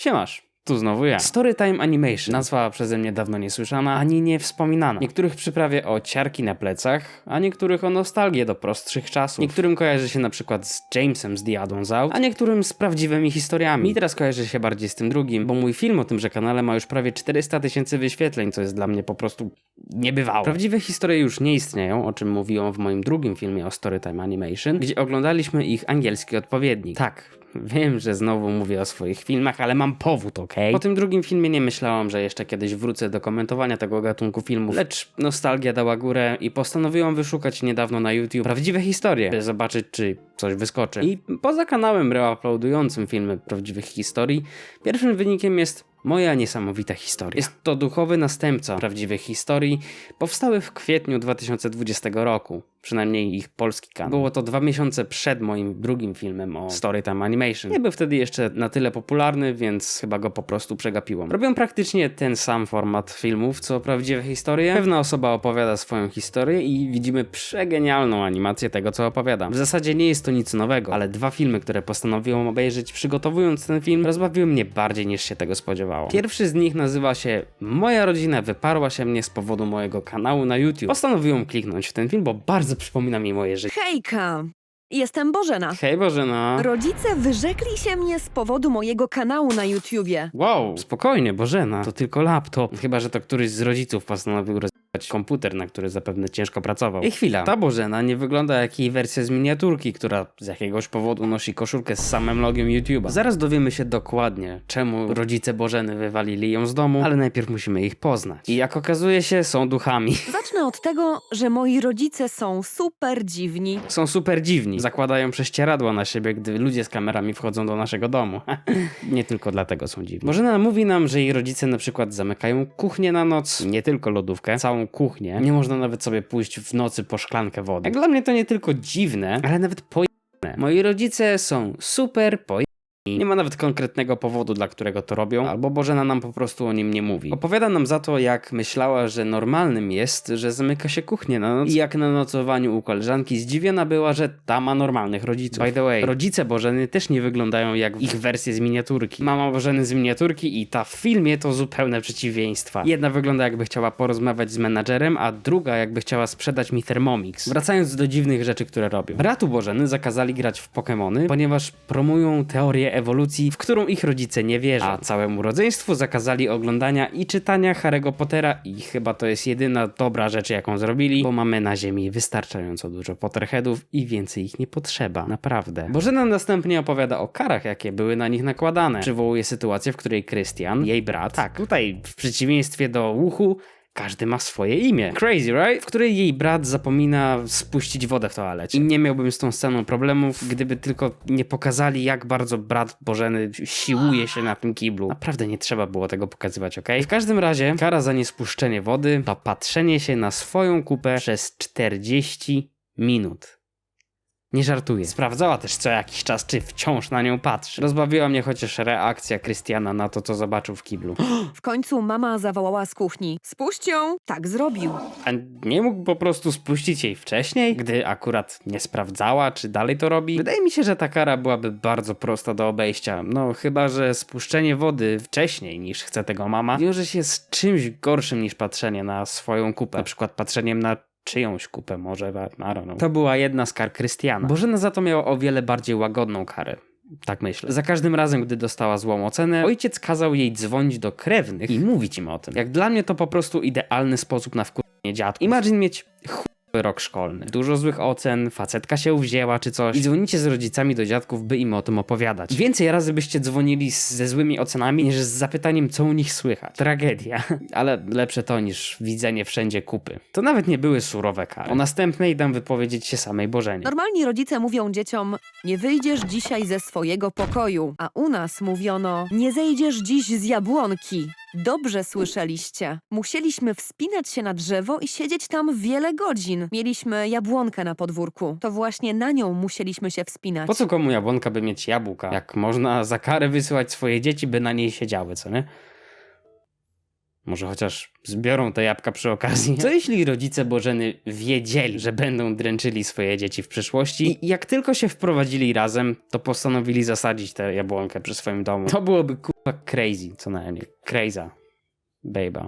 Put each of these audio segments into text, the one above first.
Siemasz, tu znowu ja. Storytime Animation. Nazwa przeze mnie dawno nie słyszana, ani nie wspominana. Niektórych przyprawię o ciarki na plecach, a niektórych o nostalgię do prostszych czasów. Niektórym kojarzy się na przykład z Jamesem z The Addons Out, a niektórym z prawdziwymi historiami. Mi teraz kojarzy się bardziej z tym drugim, bo mój film o tymże kanale ma już prawie 400 tysięcy wyświetleń, co jest dla mnie po prostu niebywałe. Prawdziwe historie już nie istnieją, o czym mówiłam w moim drugim filmie o Storytime Animation, gdzie oglądaliśmy ich angielski odpowiednik. Tak, Wiem, że znowu mówię o swoich filmach, ale mam powód, ok? Po tym drugim filmie nie myślałam, że jeszcze kiedyś wrócę do komentowania tego gatunku filmów, lecz nostalgia dała górę i postanowiłam wyszukać niedawno na YouTube prawdziwe historie, by zobaczyć, czy coś wyskoczy. I poza kanałem reuploadującym filmy prawdziwych historii, pierwszym wynikiem jest Moja niesamowita historia. Jest to duchowy następca prawdziwych historii, powstały w kwietniu 2020 roku, przynajmniej ich polski kanał. Było to dwa miesiące przed moim drugim filmem o Storytime Animation. Nie był wtedy jeszcze na tyle popularny, więc chyba go po prostu przegapiłam. Robią praktycznie ten sam format filmów, co prawdziwe historie. Pewna osoba opowiada swoją historię i widzimy przegenialną animację tego, co opowiada. W zasadzie nie jest to nic nowego, ale dwa filmy, które postanowiłam obejrzeć przygotowując ten film, rozbawiły mnie bardziej niż się tego spodziewałem. Pierwszy z nich nazywa się Moja rodzina wyparła się mnie z powodu mojego kanału na YouTube. Postanowiłem kliknąć w ten film, bo bardzo przypomina mi moje życie. Hejka! Jestem Bożena. Hej Bożena. Rodzice wyrzekli się mnie z powodu mojego kanału na YouTubie. Wow, spokojnie, Bożena. To tylko laptop. Chyba, że to któryś z rodziców postanowił rozwiązać komputer, na który zapewne ciężko pracował. I chwila, ta Bożena nie wygląda jak jej wersja z miniaturki, która z jakiegoś powodu nosi koszulkę z samym logiem YouTube'a. Zaraz dowiemy się dokładnie, czemu rodzice Bożeny wywalili ją z domu, ale najpierw musimy ich poznać. I jak okazuje się, są duchami. Zacznę od tego, że moi rodzice są super dziwni. Są super dziwni. Zakładają prześcieradła na siebie, gdy ludzie z kamerami wchodzą do naszego domu. nie tylko dlatego są dziwni. Bożena mówi nam, że jej rodzice na przykład zamykają kuchnię na noc, nie tylko lodówkę, całą kuchnię. Nie można nawet sobie pójść w nocy po szklankę wody. Jak dla mnie to nie tylko dziwne, ale nawet pojemne. Moi rodzice są super pojemni. Nie ma nawet konkretnego powodu, dla którego to robią, albo Bożena nam po prostu o nim nie mówi. Opowiada nam za to, jak myślała, że normalnym jest, że zamyka się kuchnię na noc i jak na nocowaniu u koleżanki zdziwiona była, że ta ma normalnych rodziców. By the way, rodzice Bożeny też nie wyglądają jak ich wersje z miniaturki. Mama Bożeny z miniaturki i ta w filmie to zupełne przeciwieństwa. Jedna wygląda jakby chciała porozmawiać z menadżerem, a druga jakby chciała sprzedać mi Thermomix. Wracając do dziwnych rzeczy, które robią. Bratu Bożeny zakazali grać w Pokémony, ponieważ promują teorię ewolucji, w którą ich rodzice nie wierzą. A całemu rodzeństwu zakazali oglądania i czytania Harry'ego Pottera i chyba to jest jedyna dobra rzecz, jaką zrobili, bo mamy na ziemi wystarczająco dużo Potterheadów i więcej ich nie potrzeba. Naprawdę. Bożena następnie opowiada o karach, jakie były na nich nakładane. Przywołuje sytuację, w której Krystian, jej brat, tak, tutaj w przeciwieństwie do Łuchu, każdy ma swoje imię. Crazy, right? W której jej brat zapomina spuścić wodę w toalecie. I nie miałbym z tą sceną problemów, gdyby tylko nie pokazali, jak bardzo brat Bożeny siłuje się na tym kiblu. Naprawdę nie trzeba było tego pokazywać, ok? W każdym razie, kara za niespuszczenie wody to patrzenie się na swoją kupę przez 40 minut. Nie żartuję. Sprawdzała też co jakiś czas, czy wciąż na nią patrzy. Rozbawiła mnie chociaż reakcja Krystiana na to, co zobaczył w kiblu. W końcu mama zawołała z kuchni. Spuść ją! Tak zrobił. A nie mógł po prostu spuścić jej wcześniej, gdy akurat nie sprawdzała, czy dalej to robi? Wydaje mi się, że ta kara byłaby bardzo prosta do obejścia. No, chyba, że spuszczenie wody wcześniej niż chce tego mama wiąże się z czymś gorszym niż patrzenie na swoją kupę. Na przykład patrzeniem na czyjąś kupę może, I don't know. To była jedna z kar Krystiana. Bożena za to miała o wiele bardziej łagodną karę. Tak myślę. Za każdym razem, gdy dostała złą ocenę, ojciec kazał jej dzwonić do krewnych i mówić im o tym. Jak dla mnie to po prostu idealny sposób na wkurwienie dziadków. Imagine mieć chujowy rok szkolny. Dużo złych ocen, facetka się uwzięła czy coś i dzwonicie z rodzicami do dziadków, by im o tym opowiadać. Więcej razy byście dzwonili ze złymi ocenami niż z zapytaniem, co u nich słychać. Tragedia. Ale lepsze to niż widzenie wszędzie kupy. To nawet nie były surowe kary. O następnej dam wypowiedzieć się samej Bożenie. Normalni rodzice mówią dzieciom: Nie wyjdziesz dzisiaj ze swojego pokoju. A u nas mówiono: Nie zejdziesz dziś z jabłonki. Dobrze słyszeliście. Musieliśmy wspinać się na drzewo i siedzieć tam wiele godzin. Mieliśmy jabłonkę na podwórku. To właśnie na nią musieliśmy się wspinać. Po co komu jabłonka, by mieć jabłka? Jak można za karę wysyłać swoje dzieci, by na niej siedziały, co nie? Może chociaż zbiorą te jabłka przy okazji. Co jeśli rodzice Bożeny wiedzieli, że będą dręczyli swoje dzieci w przyszłości i jak tylko się wprowadzili razem, to postanowili zasadzić tę jabłonkę przy swoim domu? To byłoby kurwa crazy, co najmniej. Craza. Baby.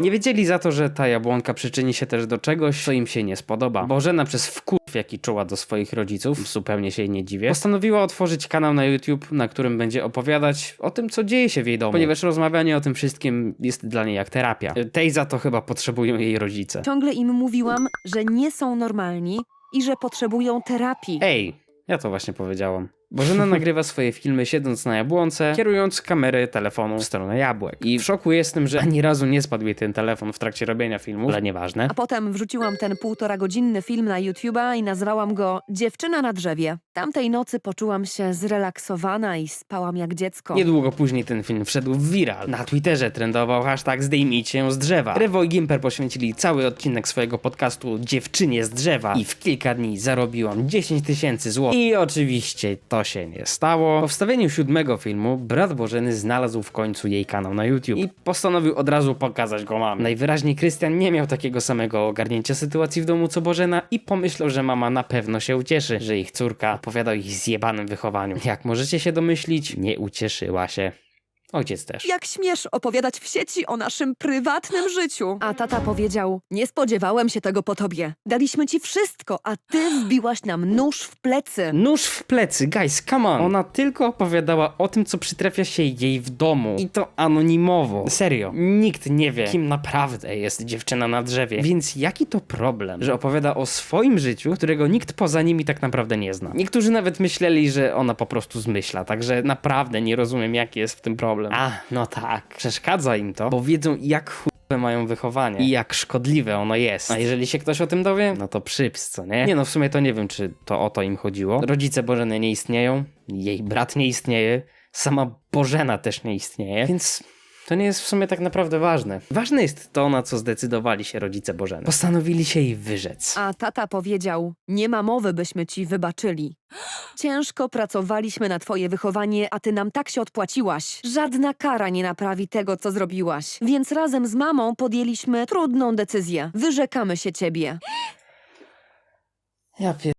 Nie wiedzieli za to, że ta jabłonka przyczyni się też do czegoś, co im się nie spodoba. Bożena przez wkurw, jaki czuła do swoich rodziców, zupełnie się jej nie dziwię, postanowiła otworzyć kanał na YouTube, na którym będzie opowiadać o tym, co dzieje się w jej domu. Ponieważ rozmawianie o tym wszystkim jest dla niej jak terapia. Tej za to chyba potrzebują jej rodzice. Ciągle im mówiłam, że nie są normalni i że potrzebują terapii. Ej, ja to właśnie powiedziałam. Bożena nagrywa swoje filmy siedząc na jabłonce, kierując kamerę telefonu w stronę jabłek. I w szoku jestem, że ani razu nie spadł jej ten telefon w trakcie robienia filmu, ale nieważne. A potem wrzuciłam ten półtora godzinny film na YouTube'a i nazwałam go Dziewczyna na drzewie. Tamtej nocy poczułam się zrelaksowana i spałam jak dziecko. Niedługo później ten film wszedł w viral. Na Twitterze trendował hashtag zdejmijcie ją z drzewa. Rewo i Gimper poświęcili cały odcinek swojego podcastu Dziewczynie z drzewa i w kilka dni zarobiłam 10 tysięcy złotych. I oczywiście to się nie stało. Po wstawieniu siódmego filmu brat Bożeny znalazł w końcu jej kanał na YouTube i postanowił od razu pokazać go mamie. Najwyraźniej Krystian nie miał takiego samego ogarnięcia sytuacji w domu co Bożena i pomyślał, że mama na pewno się ucieszy, że ich córka opowiada o ich zjebanym wychowaniu. Jak możecie się domyślić, nie ucieszyła się. Ojciec też. Jak śmiesz opowiadać w sieci o naszym prywatnym życiu? A tata powiedział: Nie spodziewałem się tego po tobie. Daliśmy ci wszystko, a ty wbiłaś nam nóż w plecy. Nóż w plecy, guys, come on. Ona tylko opowiadała o tym, co przytrafia się jej w domu. I to anonimowo. Serio. Nikt nie wie, kim naprawdę jest dziewczyna na drzewie. Więc jaki to problem, że opowiada o swoim życiu, którego nikt poza nimi tak naprawdę nie zna. Niektórzy nawet myśleli, że ona po prostu zmyśla, także naprawdę nie rozumiem, jaki jest w tym problem. A, no tak. Przeszkadza im to, bo wiedzą, jak chujowe mają wychowanie i jak szkodliwe ono jest. A jeżeli się ktoś o tym dowie, no to przyps, co nie? Nie no, w sumie to nie wiem, czy to o to im chodziło. Rodzice Bożeny nie istnieją, jej brat nie istnieje, sama Bożena też nie istnieje, więc to nie jest w sumie tak naprawdę ważne. Ważne jest to, na co zdecydowali się rodzice Bożeny. Postanowili się jej wyrzec. A tata powiedział: Nie ma mowy, byśmy ci wybaczyli. Ciężko pracowaliśmy na twoje wychowanie, a ty nam tak się odpłaciłaś. Żadna kara nie naprawi tego, co zrobiłaś. Więc razem z mamą podjęliśmy trudną decyzję. Wyrzekamy się ciebie. Ja pier...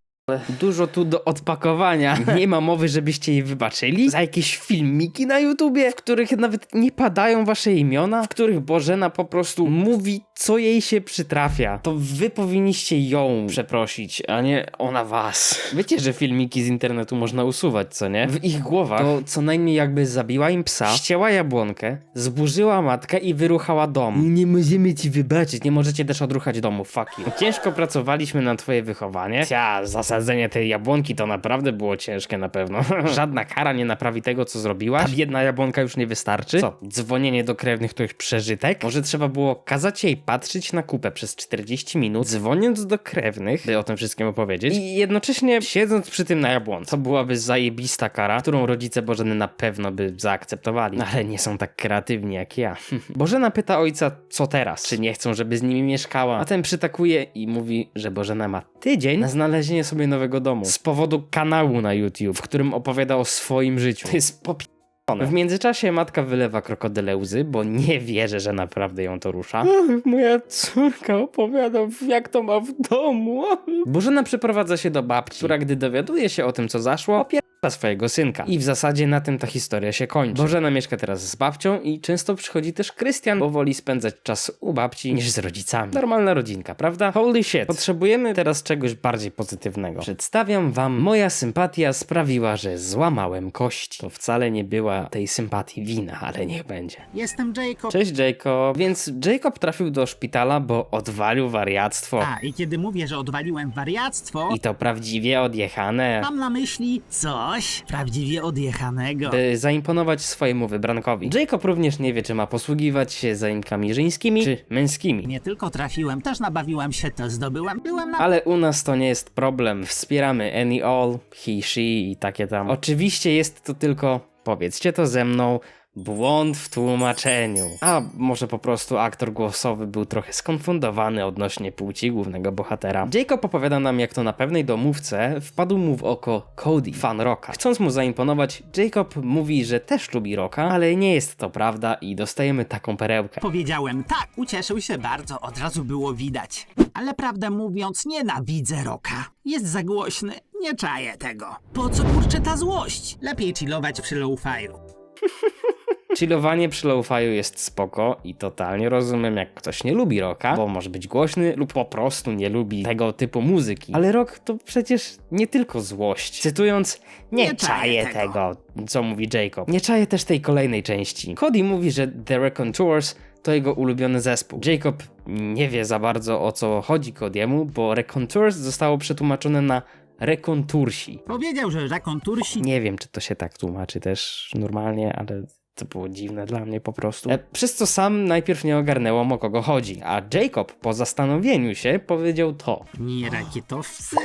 Dużo tu do odpakowania. Nie ma mowy, żebyście jej wybaczyli? Za jakieś filmiki na YouTubie, w których nawet nie padają wasze imiona? W których Bożena po prostu mówi, co jej się przytrafia. To wy powinniście ją przeprosić, a nie ona was. Wiecie, że filmiki z internetu można usuwać, co nie? W ich głowach to co najmniej jakby zabiła im psa, ścięła jabłonkę, zburzyła matkę i wyruchała dom. Nie możemy ci wybaczyć, nie możecie też odruchać domu, fuck you. Ciężko pracowaliśmy na twoje wychowanie. Cia, zasadzenie tej jabłonki to naprawdę było ciężkie na pewno. Żadna kara nie naprawi tego, co zrobiłaś. Ta biedna jabłonka już nie wystarczy. Co, dzwonienie do krewnych to już przeżytek? Może trzeba było kazać jej patrzeć na kupę przez 40 minut, dzwoniąc do krewnych, by o tym wszystkim opowiedzieć i jednocześnie siedząc przy tym na jabłonce. To byłaby zajebista kara, którą rodzice Bożeny na pewno by zaakceptowali. No, Ale nie są tak kreatywni jak ja. Bożena pyta ojca, co teraz? Czy nie chcą, żeby z nimi mieszkała? A ten przytakuje i mówi, że Bożena ma tydzień na znalezienie sobie nowego domu. Z powodu kanału na YouTube, w którym opowiada o swoim życiu. To jest popi... W międzyczasie matka wylewa krokodyle łzy, bo nie wierzy, że naprawdę ją to rusza. Moja córka opowiada, jak to ma w domu. Bożena przeprowadza się do babci, która gdy dowiaduje się o tym, co zaszło, opiera swojego synka. I w zasadzie na tym ta historia się kończy. Bożena mieszka teraz z babcią i często przychodzi też Krystian, bo woli spędzać czas u babci niż z rodzicami. Normalna rodzinka, prawda? Holy shit. Potrzebujemy teraz czegoś bardziej pozytywnego. Przedstawiam wam, moja sympatia sprawiła, że złamałem kości. To wcale nie była tej sympatii wina, ale niech będzie. Jestem Jacob. Cześć Jacob. Więc Jacob trafił do szpitala, bo odwalił wariactwo. A, i kiedy mówię, że odwaliłem wariactwo, I to prawdziwie odjechane. mam na myśli coś prawdziwie odjechanego. by zaimponować swojemu wybrankowi. Jacob również nie wie, czy ma posługiwać się zaimkami żeńskimi czy męskimi. Nie tylko trafiłem, też nabawiłem się, to zdobyłem. Byłem na... Ale u nas to nie jest problem. Wspieramy any all, he, she i takie tam. Oczywiście jest to tylko, powiedzcie to ze mną, Błąd w tłumaczeniu. A może po prostu aktor głosowy był trochę skonfundowany odnośnie płci głównego bohatera. Jacob opowiada nam, jak to na pewnej domówce wpadł mu w oko Cody, fan rocka. Chcąc mu zaimponować, Jacob mówi, że też lubi rocka, ale nie jest to prawda i dostajemy taką perełkę. Powiedziałem tak, ucieszył się bardzo, od razu było widać. Ale prawdę mówiąc, nienawidzę roka. Jest za głośny, nie czaję tego. Po co kurczę ta złość? Lepiej chillować przy low-fi'u. Chillowanie przy lo-fi'u jest spoko i totalnie rozumiem, jak ktoś nie lubi rocka, bo może być głośny lub po prostu nie lubi tego typu muzyki. Ale rock to przecież nie tylko złość. Cytując, nie, Nie czaję czaję tego. co mówi Jacob. Nie czaję też tej kolejnej części. Cody mówi, że The Raconteurs to jego ulubiony zespół. Jacob nie wie za bardzo o co chodzi Cody'emu, bo Raconteurs zostało przetłumaczone na rekontursi. Powiedział, że rakontursi Nie wiem, czy to się tak tłumaczy też normalnie, ale to było dziwne dla mnie po prostu. E, przez co sam najpierw nie ogarnęło o kogo chodzi, a Jacob po zastanowieniu się powiedział to. nie rakietowcy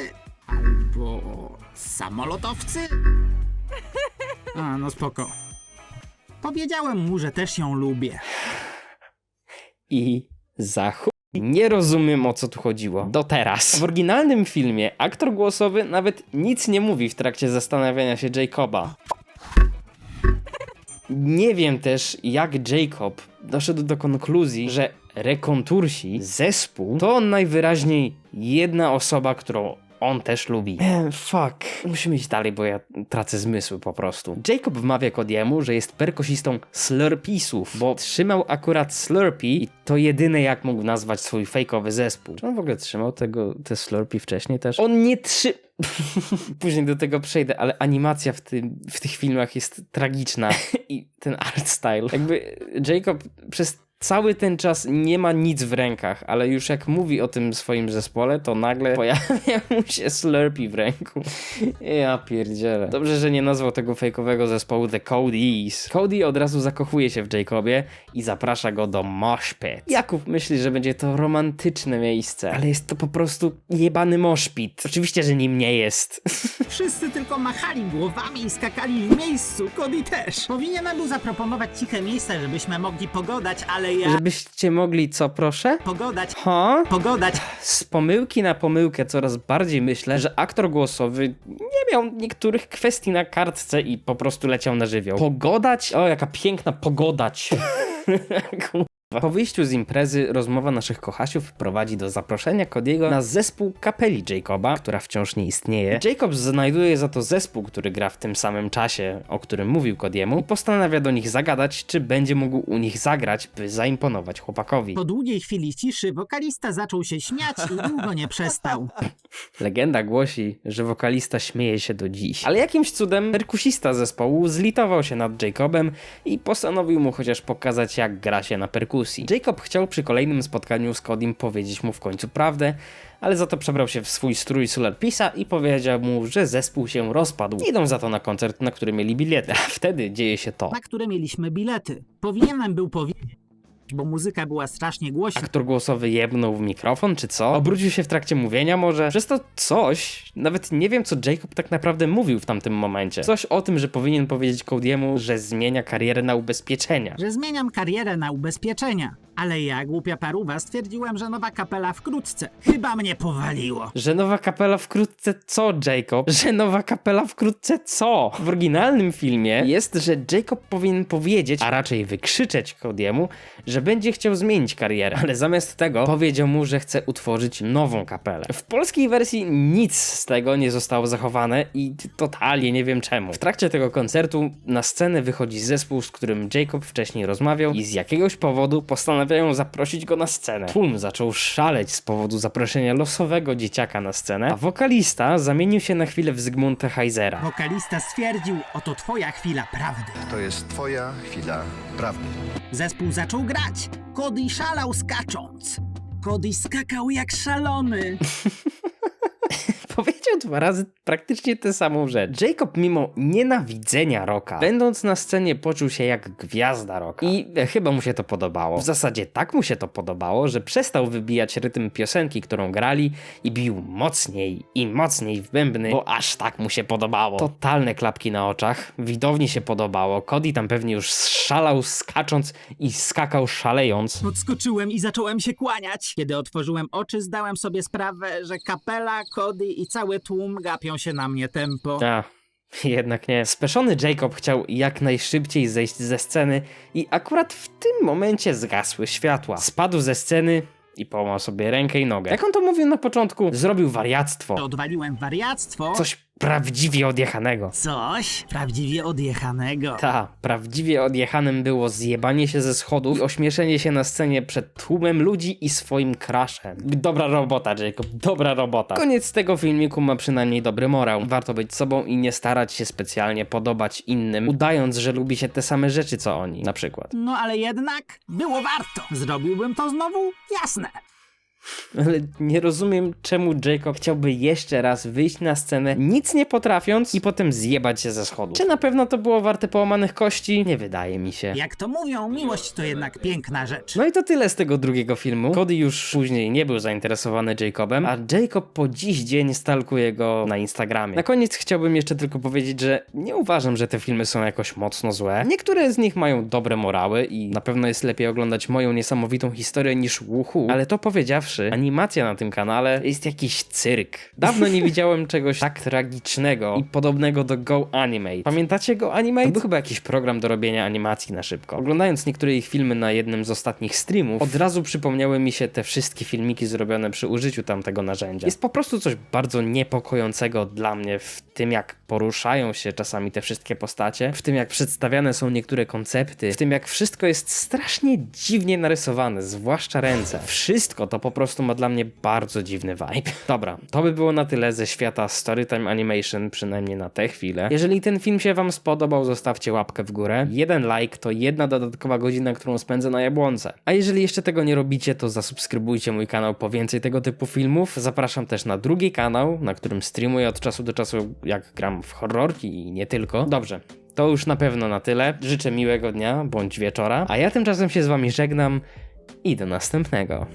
albo samolotowcy? A, no spoko. Powiedziałem mu, że też ją lubię. I za. Nie rozumiem o co tu chodziło. Do teraz. W oryginalnym filmie aktor głosowy nawet nic nie mówi w trakcie zastanawiania się Jacoba. Nie wiem też, jak Jacob doszedł do konkluzji, że rekontursi, zespół, to najwyraźniej jedna osoba, którą on też lubi. Eh, fuck. Musimy iść dalej, bo ja tracę zmysły po prostu. Jacob wmawia Kodiemu, że jest perkusistą Slurpeesów, bo trzymał akurat Slurpee i to jedyne jak mógł nazwać swój fejkowy zespół. Czy on w ogóle trzymał tego, te Slurpee wcześniej też? On nie trzy... Później do tego przejdę, ale animacja w, tym, w tych filmach jest tragiczna i ten art style. Jakby Jacob przez cały ten czas nie ma nic w rękach, ale już jak mówi o tym swoim zespole, to nagle pojawia mu się Slurpee w ręku. Ja pierdzielę. Dobrze, że nie nazwał tego fejkowego zespołu The Cody's. Cody od razu zakochuje się w Jacobie i zaprasza go do Mosh Pit. Jakub myśli, że będzie to romantyczne miejsce, ale jest to po prostu jebany moshpit. Oczywiście, że nim nie jest. Wszyscy tylko machali głowami i skakali w miejscu, Cody też. Powinienem był zaproponować ciche miejsce, żebyśmy mogli pogadać, ale ja... Żebyście mogli co, proszę? Pogadać, Ha? pogadać. Z pomyłki na pomyłkę coraz bardziej myślę, że aktor głosowy nie miał niektórych kwestii na kartce i po prostu leciał na żywioł. Pogodać? O, jaka piękna pogodać. Po wyjściu z imprezy rozmowa naszych kochasiów prowadzi do zaproszenia Cody'ego na zespół kapeli Jacoba, która wciąż nie istnieje. Jacob znajduje za to zespół, który gra w tym samym czasie, o którym mówił Cody'emu i postanawia do nich zagadać, czy będzie mógł u nich zagrać, by zaimponować chłopakowi. Po długiej chwili ciszy wokalista zaczął się śmiać i długo nie przestał. Legenda głosi, że wokalista śmieje się do dziś. Ale jakimś cudem perkusista zespołu zlitował się nad Jacobem i postanowił mu chociaż pokazać, jak gra się na perkusji. Jacob chciał przy kolejnym spotkaniu z Codym powiedzieć mu w końcu prawdę, ale za to przebrał się w swój strój Solarpisa i powiedział mu, że zespół się rozpadł. Idą za to na koncert, na który mieli bilety, a wtedy dzieje się to. Na które mieliśmy bilety. Powinienem był powiedzieć, bo muzyka była strasznie głośna. Aktor głosowy jebnął w mikrofon, czy co? Obrócił się w trakcie mówienia może? Przez to coś, nawet nie wiem co Jacob tak naprawdę mówił w tamtym momencie. Coś o tym, że powinien powiedzieć Cody'emu, że zmienia karierę na ubezpieczenia. Że zmieniam karierę na ubezpieczenia. Ale ja, głupia paruwa, stwierdziłem, że nowa kapela wkrótce. Chyba mnie powaliło. Że nowa kapela wkrótce co, Jacob? Że nowa kapela wkrótce co? W oryginalnym filmie jest, że Jacob powinien powiedzieć, a raczej wykrzyczeć Cody'emu, że będzie chciał zmienić karierę, ale zamiast tego powiedział mu, że chce utworzyć nową kapelę. W polskiej wersji nic z tego nie zostało zachowane i totalnie nie wiem czemu. W trakcie tego koncertu na scenę wychodzi zespół, z którym Jacob wcześniej rozmawiał i z jakiegoś powodu postanawiają zaprosić go na scenę. Tłum zaczął szaleć z powodu zaproszenia losowego dzieciaka na scenę, a wokalista zamienił się na chwilę w Zygmunta Heizera. Wokalista stwierdził, oto twoja chwila prawdy. To jest twoja chwila prawdy. Zespół zaczął grać. Cody szalał skacząc. Cody skakał jak szalony. Powiedział dwa razy praktycznie tę samą rzecz. Jacob mimo nienawidzenia Roka, będąc na scenie poczuł się jak gwiazda Roka. I e, chyba mu się to podobało. W zasadzie tak mu się to podobało, że przestał wybijać rytm piosenki, którą grali i bił mocniej i mocniej w bębny, bo aż tak mu się podobało. Totalne klapki na oczach, widowni się podobało, Cody tam pewnie już szalał skacząc i skakał szalejąc. Podskoczyłem i zacząłem się kłaniać. Kiedy otworzyłem oczy, zdałem sobie sprawę, że kapela, Cody i cały tłum gapią się na mnie tempo. A, jednak nie. Speszony Jacob chciał jak najszybciej zejść ze sceny i akurat w tym momencie zgasły światła. Spadł ze sceny i połamał sobie rękę i nogę. Jak on to mówił na początku, zrobił wariactwo. Odwaliłem wariactwo. Coś prawdziwie odjechanego. Coś prawdziwie odjechanego. Ta, prawdziwie odjechanym było zjebanie się ze schodów i ośmieszenie się na scenie przed tłumem ludzi i swoim crashem. Dobra robota, Jacob, dobra robota. Koniec tego filmiku ma przynajmniej dobry morał. Warto być sobą i nie starać się specjalnie podobać innym, udając, że lubi się te same rzeczy co oni, na przykład. No ale jednak było warto. Zrobiłbym to znowu? Jasne. Ale nie rozumiem, czemu Jacob chciałby jeszcze raz wyjść na scenę, nic nie potrafiąc i potem zjebać się ze schodu. Czy na pewno to było warte połamanych kości? Nie wydaje mi się. Jak to mówią, miłość to jednak piękna rzecz. No i to tyle z tego drugiego filmu. Cody już później nie był zainteresowany Jacobem, a Jacob po dziś dzień stalkuje go na Instagramie. Na koniec chciałbym jeszcze tylko powiedzieć, że nie uważam, że te filmy są jakoś mocno złe. Niektóre z nich mają dobre morały i na pewno jest lepiej oglądać moją niesamowitą historię niż Łuchu, ale to powiedziawszy, animacja na tym kanale jest jakiś cyrk. Dawno nie widziałem czegoś tak tragicznego i podobnego do Go Animate. Pamiętacie Go Animate? To był chyba jakiś program do robienia animacji na szybko. Oglądając niektóre ich filmy na jednym z ostatnich streamów, od razu przypomniały mi się te wszystkie filmiki zrobione przy użyciu tamtego narzędzia. Jest po prostu coś bardzo niepokojącego dla mnie w tym, jak poruszają się czasami te wszystkie postacie, w tym, jak przedstawiane są niektóre koncepty, w tym, jak wszystko jest strasznie dziwnie narysowane, zwłaszcza ręce. Wszystko to po prostu ma dla mnie bardzo dziwny vibe. Dobra, to by było na tyle ze świata Storytime Animation, przynajmniej na tę chwilę. Jeżeli ten film się Wam spodobał, zostawcie łapkę w górę. Jeden like to jedna dodatkowa godzina, którą spędzę na jabłonce. A jeżeli jeszcze tego nie robicie, to zasubskrybujcie mój kanał po więcej tego typu filmów. Zapraszam też na drugi kanał, na którym streamuję od czasu do czasu, jak gram w horrorki i nie tylko. Dobrze. To już na pewno na tyle. Życzę miłego dnia bądź wieczora, a ja tymczasem się z wami żegnam i do następnego.